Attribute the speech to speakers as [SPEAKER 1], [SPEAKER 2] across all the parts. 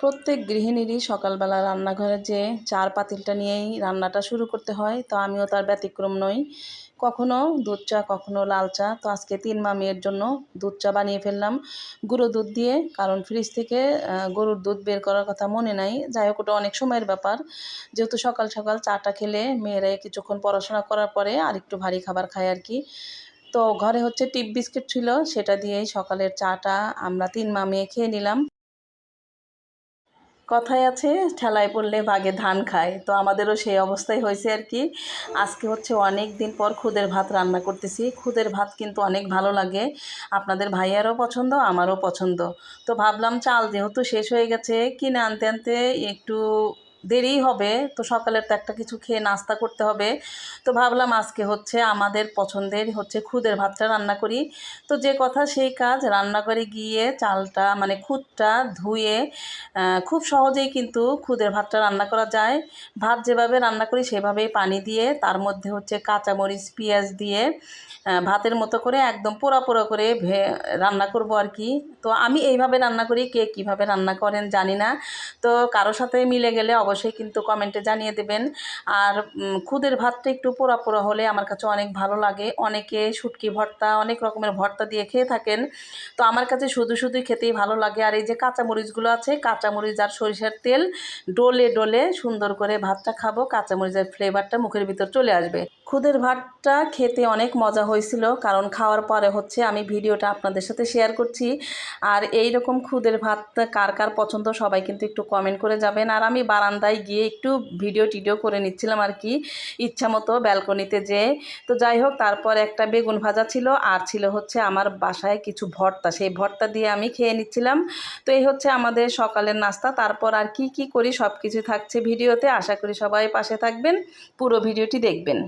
[SPEAKER 1] প্রত্যেক গৃহিণীরই সকালবেলা রান্নাঘরে যে চার পাতিলটা নিয়েই রান্নাটা শুরু করতে হয়, তো আমিও তার ব্যতিক্রম নই। কখনো দুধ চা, কখনো লাল চা, তো আজকে তিন মামিয়ের জন্য দুধ চা বানিয়ে ফেললাম। গুঁড়ো দুধ দিয়ে, কারণ ফ্রিজ থেকে গরুর দুধ বের করার কথা মনে নাই। যাই হোক, ওটা অনেক সময়ের ব্যাপার। যেহেতু সকাল সকাল চাটা খেলে মেয়েরা কিছুক্ষণ পড়াশোনা করার পরে আর একটু ভারী খাবার খায় আর কি। তো ঘরে হচ্ছে টিপ বিস্কিট ছিল, সেটা দিয়েই সকালের চাটা আমরা তিন মামিয়ে খেয়ে নিলাম। কথায় আছে, ঠেলায় পড়লে বাঘে ধান খায়। তো আমাদেরও সেই অবস্থায় হয়েছে আর কি। আজকে হচ্ছে অনেক দিন পর খুদের ভাত রান্না করতেছি। খুদের ভাত কিন্তু অনেক ভালো লাগে। আপনাদের ভাইয়ারও পছন্দ, আমারও পছন্দ। তো ভাবলাম চাল যেহেতু শেষ হয়ে গেছে, কিনে আনতে আনতে একটু দেরিই হবে, তো সকালের তো একটা কিছু খেয়ে নাস্তা করতে হবে। তো ভাবলাম আজকে হচ্ছে আমাদের পছন্দের হচ্ছে খুদের ভাতটা রান্না করি। তো যে কথা সেই কাজ রান্নাঘরে গিয়ে চালটা মানে খুদটা ধুয়ে খুব সহজেই কিন্তু খুদের ভাতটা রান্না করা যায়। ভাত যেভাবে রান্না করি সেভাবেই পানি দিয়ে, তার মধ্যে হচ্ছে কাঁচামরিচ, পেঁয়াজ দিয়ে ভাতের মতো করে একদম পোড়া পোড়া করে রান্না করব আর কি। তো আমি এইভাবে রান্না করি, কে কীভাবে রান্না করেন জানি না। তো কারোর সাথে মিলে গেলে অবশ্যই কিন্তু কমেন্টে জানিয়ে দেবেন। আর খুদের ভাতটা একটু পোড়া পোড়া হলে আমার কাছে অনেক ভালো লাগে। অনেকে শুটকি ভর্তা, অনেক রকমের ভর্তা দিয়ে খেয়ে থাকেন। তো আমার কাছে শুধু শুধুই খেতেই ভালো লাগে। আর এই যে কাঁচামরিচগুলো আছে, কাঁচামরিচ আর সরিষার তেল ডলে ডলে সুন্দর করে ভাতটা খাব। কাঁচামরিচের ফ্লেভারটা মুখের ভিতর চলে আসবে। খুদের ভাতটা খেতে অনেক মজা হয়েছিল, কারণ খাওয়ার পরে হচ্ছে আমি ভিডিওটা আপনাদের সাথে শেয়ার করছি। আর এই রকম খুদের ভাত কার কার পছন্দ সবাই কিন্তু একটু কমেন্ট করে যাবেন। আর আমি বারান্দায় গিয়ে একটু ভিডিও টিডিও করে নিচ্ছিলাম আর কি, ইচ্ছা মতো ব্যালকনিতে যেয়ে। তো যাই হোক, তারপর একটা বেগুন ভাজা ছিল আর ছিল হচ্ছে আমার বাসায় কিছু ভর্তা। সেই ভর্তা দিয়ে আমি খেয়ে নিচ্ছিলাম। তো এই হচ্ছে আমাদের সকালের নাস্তা। তারপর আর কি কি করি সব কিছু থাকছে ভিডিওতে। আশা করি সবাই পাশে থাকবেন, পুরো ভিডিওটি দেখবেন।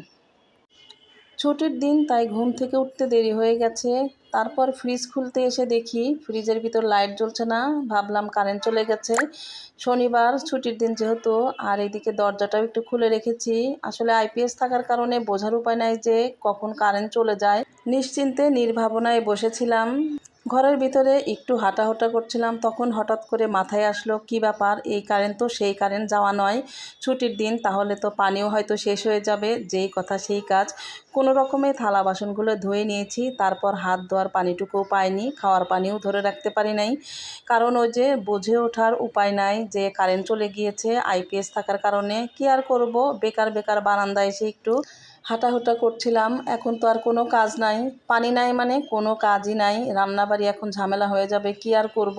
[SPEAKER 1] ছুটির দিন তাই ঘুম থেকে উঠতে দেরি হয়ে গেছে। তারপর ফ্রিজ খুলতে এসে দেখি ফ্রিজের ভিতর লাইট জ্বলছে না। ভাবলাম কারেন্ট চলে গেছে। শনিবার ছুটির দিন যেহেতু, আর এদিকে দরজাটাও একটু খুলে রেখেছি। আসলে আইপিএস থাকার কারণে বোঝার উপায় নাই যে কখন কারেন্ট চলে যায়। নিশ্চিন্তে, নির্ভাবনায় বসেছিলাম। ঘরের ভিতরে একটু হাঁটাহুটা করছিলাম, তখন হঠাৎ করে মাথায় আসলো, কি ব্যাপার? এই কারেন্ট তো সেই কারেন্ট যাওয়া নয়। ছুটির দিন, তাহলে তো পানিও হয়তো শেষ হয়ে যাবে। যেই কথা সেই কাজ। কোনো রকমে থালা বাসনগুলো ধুয়ে নিয়েছি, তারপর হাত ধোয়ার পানিটুকুও পাইনি, খাওয়ার পানিও ধরে রাখতে পারি নাই। কারণ ওই যে বুঝে ওঠার উপায় নাই যে কারেন্ট চলে গিয়েছে আইপিএস থাকার কারণে। কি আর করব? বেকার বেকার বারান্দায় এসে একটু হাঁটাহুটা করছিলাম, এখন তো আর কোনো কাজ নাই। পানি নাই মানে কোনো কাজই নাই। রান্নাবাড়ি এখন ঝামেলা হয়ে যাবে, কি আর করব?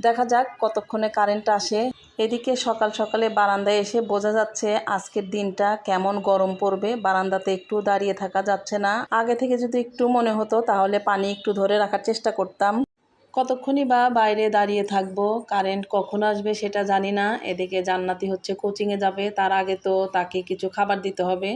[SPEAKER 1] দেখা যাক কতক্ষণে কারেন্ট আসে। এদিকে সকাল সকালে বারান্দায় এসে বোঝা যাচ্ছে আজকের দিনটা কেমন গরম পড়বে। বারান্দাতে একটু দাঁড়িয়ে থাকা যাচ্ছে না। আগে থেকে যদি একটু মনে হতো তাহলে পানি একটু ধরে রাখার চেষ্টা করতাম। কতক্ষণই বা বাইরে দাঁড়িয়ে থাকব? কারেন্ট কখন আসবে সেটা জানি না। এদিকে জান্নাতি হচ্ছে কোচিংয়ে যাবে। তার আগে তো তাকে কিছু খাবার দিতে হবে।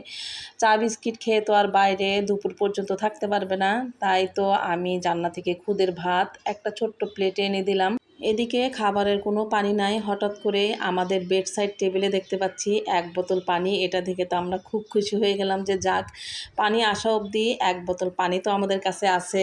[SPEAKER 1] চা, বিস্কিট খেয়ে তো আর বাইরে দুপুর পর্যন্ত থাকতে পারবে না। তাই তো আমি জান্নাতিকে খুদের ভাত, একটা ছোট্ট প্লেটে এনে দিলাম। এদিকে খাবারের কোনো পানি নাই। হঠাৎ করে আমাদের বেড সাইড টেবিলে দেখতে পাচ্ছি, এক বোতল পানি। এটা দেখে তো আমরা খুব খুশি হয়ে গেলাম যে যাক, পানি আসা অবধি এক বোতল পানি তো আমাদের কাছে আছে।